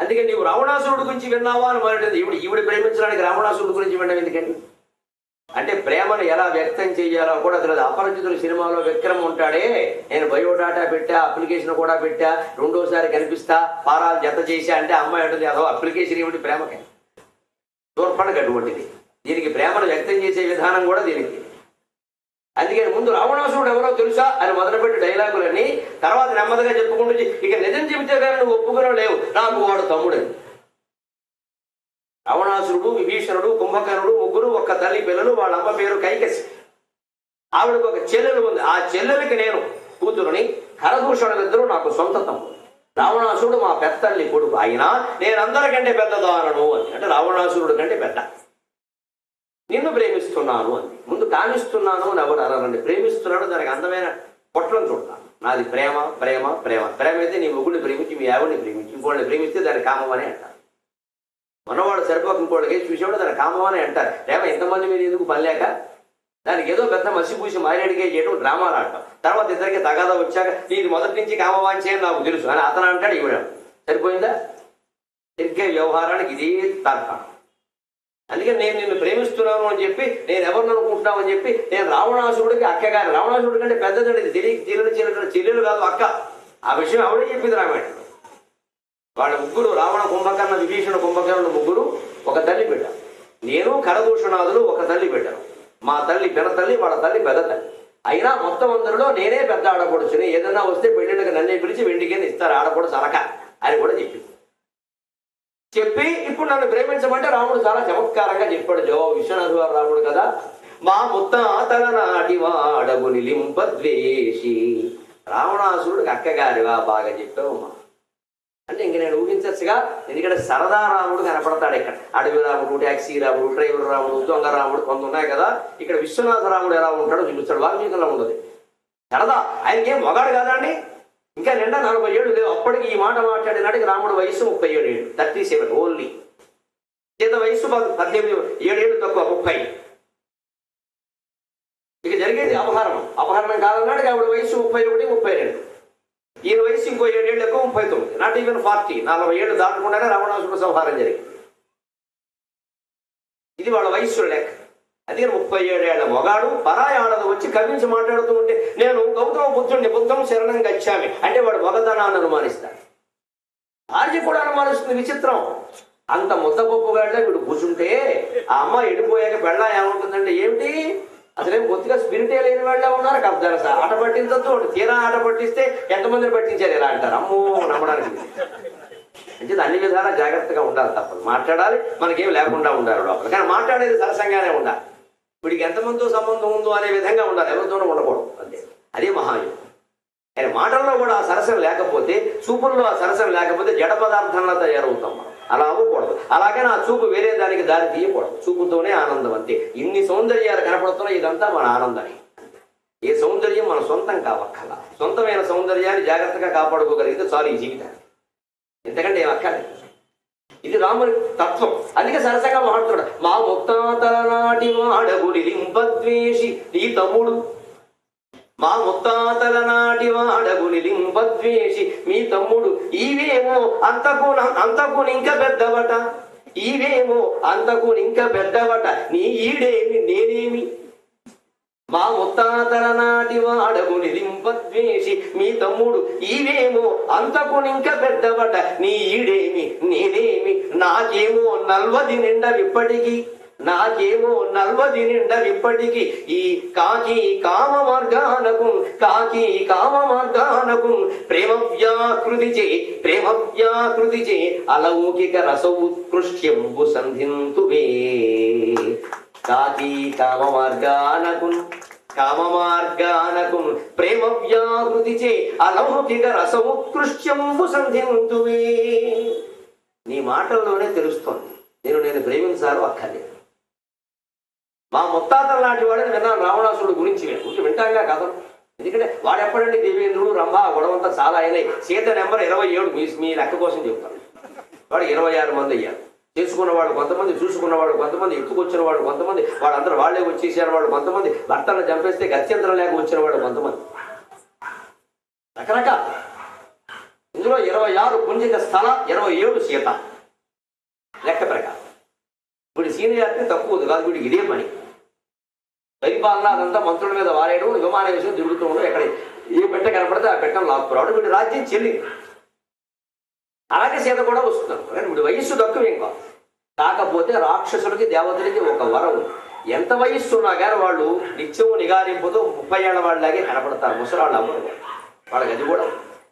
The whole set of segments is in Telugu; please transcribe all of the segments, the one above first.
అందుకే నీవు రావణాసురుడు గురించి విన్నావా అని మొదటిది ఈవిడ ఈవిడ ప్రేమించడానికి రావణాసురుడు గురించి వినడం ఎందుకని అంటే ప్రేమను ఎలా వ్యక్తం చేయాలో కూడా తెలియదు. అపరిచితుల సినిమాలో విక్రమ్ ఉంటాడే. నేను బయోడాటా పెట్టా అప్లికేషన్ కూడా పెట్టా రెండోసారి కనిపిస్తా పారాలు జత చేశా అంటే అమ్మాయి ఉంటుంది అదో అప్లికేషన్ ఏమిటి ప్రేమకి? తోర్పడకు అటువంటిది. దీనికి ప్రేమను వ్యక్తం చేసే విధానం కూడా దీనికి. అందుకని ముందు రావణాసురుడు ఎవరో తెలుసా అని మొదలుపెట్టి డైలాగులన్నీ తర్వాత నెమ్మదిగా చెప్పుకుంటూ ఇక నిజం చెబితే కానీ నువ్వు ఒప్పుకునే లేవు. నాకు వాడు తమ్ముడని రావణాసురుడు విభీషణుడు కుంభకర్ణుడు ముగ్గురు ఒక్క తల్లి పిల్లలు వాళ్ళ అమ్మ పేరు కైకసి. ఆవిడకు ఒక చెల్లెలు ఉంది. ఆ చెల్లెలకి నేను కూతురుని కరదూషణులిద్దరూ నాకు సొంత తమ్ముడు. రావణాసురుడు మా పెద్దల్లి కొడుకు. అయినా నేను అందరికంటే పెద్దదానను అని. అంటే రావణాసురుడు కంటే పెద్ద. నిన్ను ప్రేమిస్తున్నాను అని ముందు కామిస్తున్నాను అని ఎవరు అన్నారండి ప్రేమిస్తున్నాడు దానికి అందమైన పొట్లం చూడతాను. నాది ప్రేమ ప్రేమ ప్రేమ. ప్రేమ అయితే నీ ముగ్గుడిని ప్రేమించి మీ ఆవిడని ప్రేమించి ఇంకోళ్ళని ప్రేమిస్తే దాని కామమని అంటారు. మనవాడు సరిపోక ఇంకోళ్ళకి చూసేవాడు దాని కామమని అంటారు. ప్రేమ ఎంతమంది మీరు ఎందుకు పనిలేక? దానికి ఏదో పెద్ద మసిపూసి మారేడికే చేయడం డ్రామాలు ఆడటం. తర్వాత ఇద్దరికి తగాదా వచ్చాక నీది మొదటి నుంచి కామవాంచే అని నాకు తెలుసు అని అతను అంటాడు ఇవ్వడం సరిపోయిందా? తిరిగే వ్యవహారానికి ఇదే తర్కం అందుకే నేను నిన్ను ప్రేమిస్తున్నాను అని చెప్పి నేను ఎవరిని అనుకుంటున్నావు అని చెప్పి నేను రావణాసురుడికి అక్క గారి రావణాసురుడి కంటే పెద్దదండి తెలియ తెలియని చెల్లెలు చెల్లెలు కాదు అక్క. ఆ విషయం ఆవిడే చెప్పింది రామాయణం. వాళ్ళ ముగ్గురు రావణ కుంభకర్ణ విభీషణ కుంభకర్ణ ముగ్గురు ఒక తల్లి బిడ్డ. నేను కరదూషణాదులు ఒక తల్లి బిడ్డను మా తల్లి పెద్ద తల్లి వాళ్ళ తల్లి పెద్ద తల్లి. అయినా మొత్తం అందరిలో నేనే పెద్ద ఆడపడుచుని ఏదైనా వస్తే పెళ్ళిళ్ళకి నన్నే పిలిచి వెండికి ఇస్తారు. ఆడపడుచు అలక అని కూడా చెప్పింది. చెప్పి ఇప్పుడు నన్ను ప్రేమించమంటే రాముడు చాలా చమత్కారంగా చెప్పాడు. జో విశ్వనాథ్ వారు రాముడు కదా. మా ముత్తాతల నాటి వాడగు నిలింపద్వేషి రావణాసురుడికి అక్కగారివా బాగా చెప్పావమ్మా. అంటే ఇంక నేను ఊహించచ్చుగా ఎందుకంటే సరదా రాముడు కనపడతాడు ఇక్కడ. అడవి రాముడు ట్యాక్సీ రాముడు డ్రైవర్ రాముడు దొంగ రాముడు కొంత ఉన్నాయి కదా. ఇక్కడ విశ్వనాథ రాముడు ఎలా ఉంటాడో చూపిస్తాడు వాల్మీకిలో ఉండదు సరదా. ఆయనకేం మొగాడు కదా అండి? ఇంకా నిండా నలభై ఏడు లేవు. అప్పటికి ఈ మాట మాట్లాడినాటికి రాముడు వయసు ముప్పై ఏడు. ఏడు థర్టీ సెవెన్ ఓన్లీ సీత వయసు పద్- పద్దెనిమిది ఏడేళ్ళు తక్కువ ముప్పై. ఇక జరిగేది అపహరణం. అపహరణం కాదన్నాడు ఆవిడ వయసు ముప్పై ఒకటి ముప్పై రెండు. ఈయన వయసు ఇంకో ఏడేళ్ళు ఎక్కువ ముప్పై తొమ్మిది. నాట్ ఈవెన్ ఫార్టీ నలభై ఏళ్ళు దాటకుండానే రావణాసుర సంహారం జరిగింది. ఇది వాళ్ళ వయస్సు లెక్క. అది ముప్పై ఏడేళ్ళ మొగాడు పరాయి ఆడదు వచ్చి కవించి మాట్లాడుతూ ఉంటే నేను గౌతమ బుద్ధుడిని బుద్ధం శరణం గచ్చామి. అంటే వాడు మొగతనాన్ని అనుమానిస్తాడు. భార్య కూడా అనుమానిస్తుంది విచిత్రం. అంత ముద్దపప్పు గాడిలో వీడు కూర్చుంటే ఆ అమ్మ ఎడిపోయాక పెళ్ళ ఏముంటుందంటే ఏమిటి? అసలేం కొద్దిగా స్పిరిటే లేని వాళ్ళే ఉన్నారు కబ్జాలు సార్ ఆట పట్టించద్దు. తీరా ఆట పట్టిస్తే ఎంతమందిని పట్టించారు ఇలా అంటారు. అమ్మో నమ్మడానికి. అంటే అన్ని విధాలా జాగ్రత్తగా ఉండాలి తప్పదు. మాట్లాడాలి మనకేం లేకుండా ఉండాలి లోపల. కానీ మాట్లాడేది సరసంగానే ఉండాలి. వీడికి ఎంతమందితో సంబంధం ఉందో అనే విధంగా ఉండాలి. ఎవరితోనూ ఉండకూడదు. అంతే. అదే మహాయుగం. కానీ మాటల్లో కూడా ఆ సరసం లేకపోతే చూపుల్లో ఆ సరసం లేకపోతే జడ పదార్థంలా తయారవుతాం మనం. అలా అవ్వకూడదు. అలాగే నా చూపు వేరే దానికి దారి తీయకూడదు. చూపుతోనే ఆనందం అంతే. ఇన్ని సౌందర్యాలు కనపడుతున్నాయి ఇదంతా మన ఆనందమే. ఏ సౌందర్యం మన సొంతం కావక్కల సొంతమైన సౌందర్యాన్ని జాగ్రత్తగా కాపాడుకోగలిగితే చాలు ఈ జీవితాన్ని ఎందుకంటే ఏం అక్కర్లేదు. ఇది రాముని తత్వం. అందుకే సరసగా మాట్లాడు. మా ముక్తాతల నాటి వాడగుడి లింపద్వేషి నీ తమ్ముడు మా ముత్తాతల నాటి వాడగు నిలింపద్వేషి మీ తమ్ముడు ఈవేమో అంతకు అంతకు ఇంకా పెద్దవట. ఈవేమో అంతకు ఇంకా పెద్దవట. నీ ఈడేమి నేనేమి? మా ముత్తాతల నాటి వాడగు నిలింపద్వేషి మీ తమ్ముడు ఈవేమో అంతకు ఇంకా పెద్దవట. నీ ఈడేమి నేనేమి? నాకేమో నల్వది నిండవిప్పటికీ. నాకేమో నల్వది నిండ విప్పటికి ఈ కాకి కామ మార్గానకు కాకి కామ మార్గానకు ప్రేమ వ్యాకృతి చే ప్రేమ వ్యాకృతి చే అలౌకిక రస ఉత్కృష్ట్యంబు సంధింతువే. కాకి కామ మార్గానకు కామ మార్గానకు ప్రేమ వ్యాకృతి చే అలౌకిక రస ఉత్కృష్ట్యంబు సంధింతువే. నీ మాటల్లోనే తెలుస్తోంది. నేను నేను ప్రేమించాలో అక్కర్లేదు మా ముత్తాతల లాంటి వాడిని విన్నాను రావణాసుడు గురించి నేను కథలు ఎందుకంటే వాడు ఎప్పుడండి దేవేంద్రుడు రంభ ఆ గొడవంతా చాలా అయినాయి. సీత నెంబర్ ఇరవై ఏడు మీ మీ లెక్క కోసం చెప్తాను వాడు ఇరవై ఆరు మంది అయ్యారు. చేసుకున్నవాడు కొంతమంది చూసుకున్నవాడు కొంతమంది ఎత్తుకొచ్చిన వాడు కొంతమంది వాళ్ళందరూ వాళ్ళే వచ్చేసారు వాడు కొంతమంది భర్తను చంపేస్తే గత్యంతరం లేక వచ్చిన వాడు కొంతమంది. రకరకాల. ఇందులో ఇరవై ఆరు పుంజిత స్థల ఇరవై ఏడు సీత. లెక్క ప్రకారం. ఇప్పుడు సీనియారిటీ తక్కువ కాదు వీడికి ఇదే పని. పరిపాలన అదంతా మంత్రుల మీద వారేయడం విమాన విషయం తిరుగుతూ ఉండడం ఎక్కడ ఏ పెట్ట కనపడితే ఆ పెట్టం లాక్కురావడం వీడు రాజ్యం చెల్లింది అలాగే సీత కూడా వస్తున్నారు. కానీ వీడి వయస్సు తక్కువ ఇంకా. కాకపోతే రాక్షసులకి దేవతలకి ఒక వరం. ఎంత వయస్సు ఉన్నా కానీ వాళ్ళు నిత్యము నిగారింపుతో ముప్పై ఏళ్ళ వాళ్ళలాగే కనపడతారు. ముసలాళ్ళు అమ్మరు వాళ్ళకి అది కూడా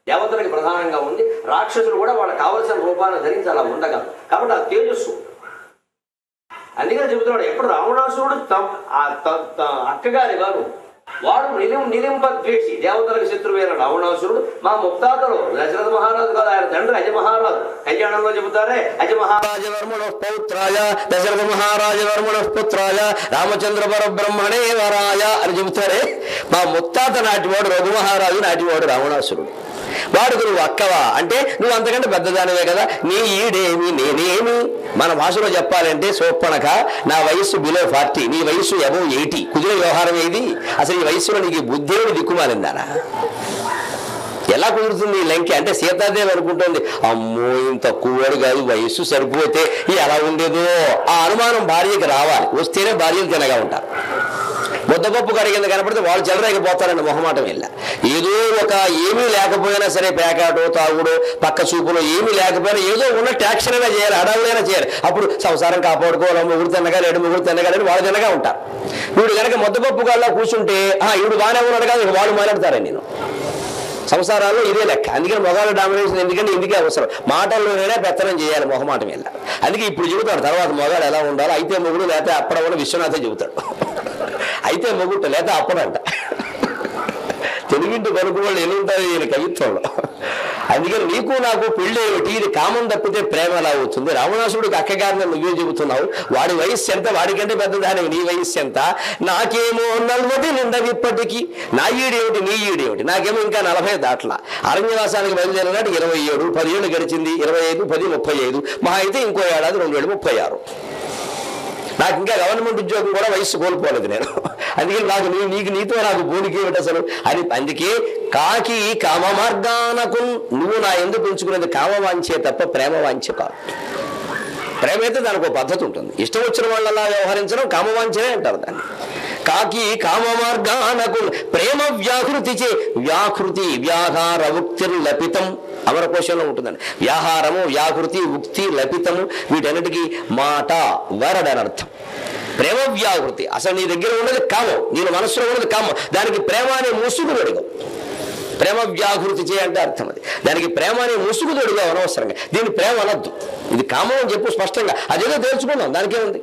దేవతలకి ప్రధానంగా ఉంది. రాక్షసులు కూడా వాళ్ళకి కావలసిన రూపాన్ని ధరించి అలా ఉండగలరు కాబట్టి ఆ తేజస్సు. అందుకని చెబుతున్నాడు ఎప్పుడు రావణాసురుడు త- అక్కగారి వారు వాడు నిలిం నిలింప ద్వేషి దేవతలకు శత్రువైన రావణాసురుడు మా ముక్తాతలు దశరథ మహారాజు కాదు ఆయన తండ్రి అజ మహారాజు. కళ్యాణంలో చెబుతారే అజ మహారాజవర్మణ పౌత్రాయ దశరథ మహారాజవర్మణ పుత్రాయ రామచంద్ర పరబ్రహ్మణే వరాయ అని చెబుతారే. మా ముత్తాత నాటివాడు రఘు మహారాజు నాటివాడు రావణాసురుడు. వాడుకు నువ్వు అక్కవా? అంటే నువ్వు అంతకంటే పెద్దదానివే కదా. నీ ఈడేమి నేనేమి? మన భాషలో చెప్పాలంటే సోప్పనక నా వయస్సు బిలో ఫార్టీ నీ వయస్సు ఎబో ఎయిటీ కుదిరే వ్యవహారం ఏది? అసలు ఈ వయస్సులో నీకు బుద్ధేవుడు దిక్కుమాలిందారా ఎలా కుదురుతుంది ఈ లంకి? అంటే సీతాదేవి అనుకుంటుంది అమ్మో ఇంత తక్కువడు కాదు వయస్సు సరిపోతే ఎలా ఉండేదో? ఆ అనుమానం భార్యకి రావాలి. వస్తేనే భార్యలు తినగా ఉంటారు. ముద్దపప్పు కడిగింద కనపడితే వాళ్ళు చెలరేకపోతారని మొహమాటం వెళ్ళ ఏదో ఒక ఏమీ లేకపోయినా సరే పేకాటో తాగుడు పక్క చూపులో ఏమీ లేకపోయినా ఏదో ఉన్న ట్యాక్షన్ అయినా చేయాలి అడవులైనా చేయాలి. అప్పుడు సంసారం కాపాడుకోవాలి ముగ్గురు తిన్నగా లేడు ముగ్గురు తిన్నగా లేడు వాళ్ళు తిన్నగా ఉంటారు. వీడు కనుక ముద్దపప్పు కాళ్ళ కూర్చుంటే ఆ ఈడు బాగానే ఉన్నాడు కాదు వాళ్ళు మాట్లాడతారని నేను. సంసారాల్లో ఇదే లెక్క. అందుకని మొగాళ్ళ డామినేషన్ ఎందుకంటే ఇందుకే అవసరం. మాటల్లోనే పెత్తనం చేయాలి మొహమాటం వెళ్ళ అందుకే ఇప్పుడు చెబుతాడు తర్వాత మొగాడు ఎలా ఉండాలో అయితే మొగుడు లేకపోతే అప్పడవని విశ్వనాథే చెబుతాడు. అయితే మొగుట లేదా అప్పడంట. తెలుగింటి కొనుక్కు వాళ్ళు ఎల్లుంటారు ఈయన కవిత్వంలో. అందుకని నీకు నాకు పెళ్ళి ఏమిటి? ఇది కామం తప్పితే ప్రేమ ఎలా అవుతుంది? రావణాసుడికి అక్కగారిని నువ్వే చెబుతున్నావు. వాడి వయస్సు ఎంత? వాడికంటే పెద్దదాని నీ వయస్సు ఎంత? నాకేమో నలభై నిండవి ఇప్పటికీ. నా ఈడేమిటి? నీ ఈడేమిటి? నాకేమో ఇంకా నలభై దాట్ల. అరణ్యవాసానికి బయలుదేరినాడు ఇరవై ఏడు పదిహేను గడిచింది. ఇరవై ఐదు పది ముప్పై ఐదు. మా అయితే ఇంకో ఏడాది రెండు వేలు ముప్పై ఆరు. నాకు ఇంకా గవర్నమెంట్ ఉద్యోగం కూడా వయస్సు కోల్పోలేదు నేను. అందుకే నాకు నీ నీకు నీతో నాకు గూడికి ఏమిటి అసలు? అని అందుకే కాకి కామ మార్గానకు నువ్వు నా ఎందుకు ఉంచుకునేది కామ వాంచే తప్ప ప్రేమ వాంచే కాదు. ప్రేమ అయితే దానికి ఒక పద్ధతి ఉంటుంది. ఇష్టం వచ్చిన వాళ్ళలా వ్యవహరించడం కామవాంఛనే అంటారు దాన్ని. కాకి కామ మార్గానకు ప్రేమ వ్యాకృతి చే వ్యాకృతి వ్యాహార ఉక్తిర్లపితం అమరకోశంలో ఉంటుందండి. వ్యాహారము వ్యాకృతి ఉక్తి లపితము వీటన్నిటికీ మాట వరడనర్థం ప్రేమ వ్యావృతి అసలు నీ దగ్గర ఉన్నది కామం. నేను మనసులో ఉన్నది కామం. దానికి ప్రేమ అనే ముసుగు పెడగం ప్రేమ వ్యాహృతి చేయంటే అర్థం అది. దానికి ప్రేమ అనే ముసుగు తొడిగా అనవసరంగా. దీన్ని ప్రేమ అనద్దు. ఇది కామం అని చెప్పు స్పష్టంగా. అదేదో తెలుసుకుందాం దానికే ఉంది